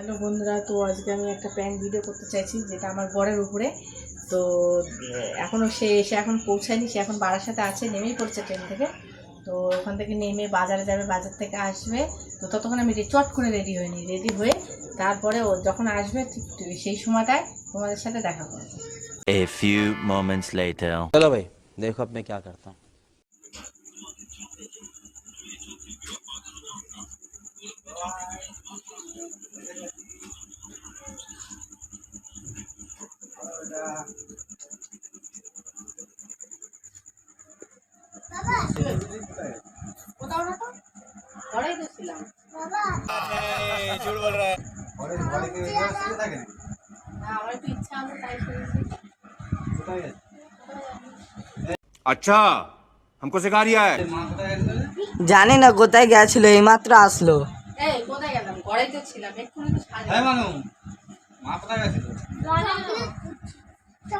Hello বন্ধুরা তো আজকে আমি একটা প্যান্ট ভিডিও করতে চাইছি যেটা আমার বরের উপরে। তো এখনও সে এসে এখন পৌঁছায়নি সে এখন সাথে আছে নেমেই পড়ছে ট্রেন থেকে। তো ওখান থেকে নেমে বাজারে যাবে বাজার থেকে আসবে। তো ততক্ষণ আমি চট করে রেডি হইনি রেডি হয়ে তারপরে ও যখন আসবে সেই সময়টায় তোমাদের সাথে দেখা করব। চলো ভাই দেখো আপনি কে করতাম। अच्छा हमको सिखा रिया है জানি না কোথায় গেছিল এইমাত্র আসলো এই কোথায় গেলাম ঘরেই তো ছিলাম এক্ষুনি তো সাড়ে है मानो माँ पता कैसे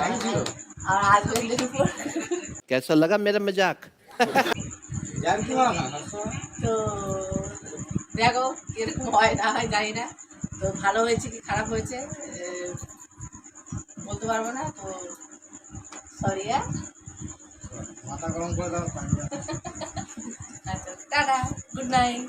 थैंक यू और आज के लिए कैसा लगा मेरा मजाक জান কি তো দেখো এরকম হয় না হয় জানি না। তো ভালো হয়েছে কি খারাপ হয়েছে? বলতে পারব না তো সরি হ্যাঁ? মাথা গরম করে দাও আচ্ছা, টাটা গুড নাইট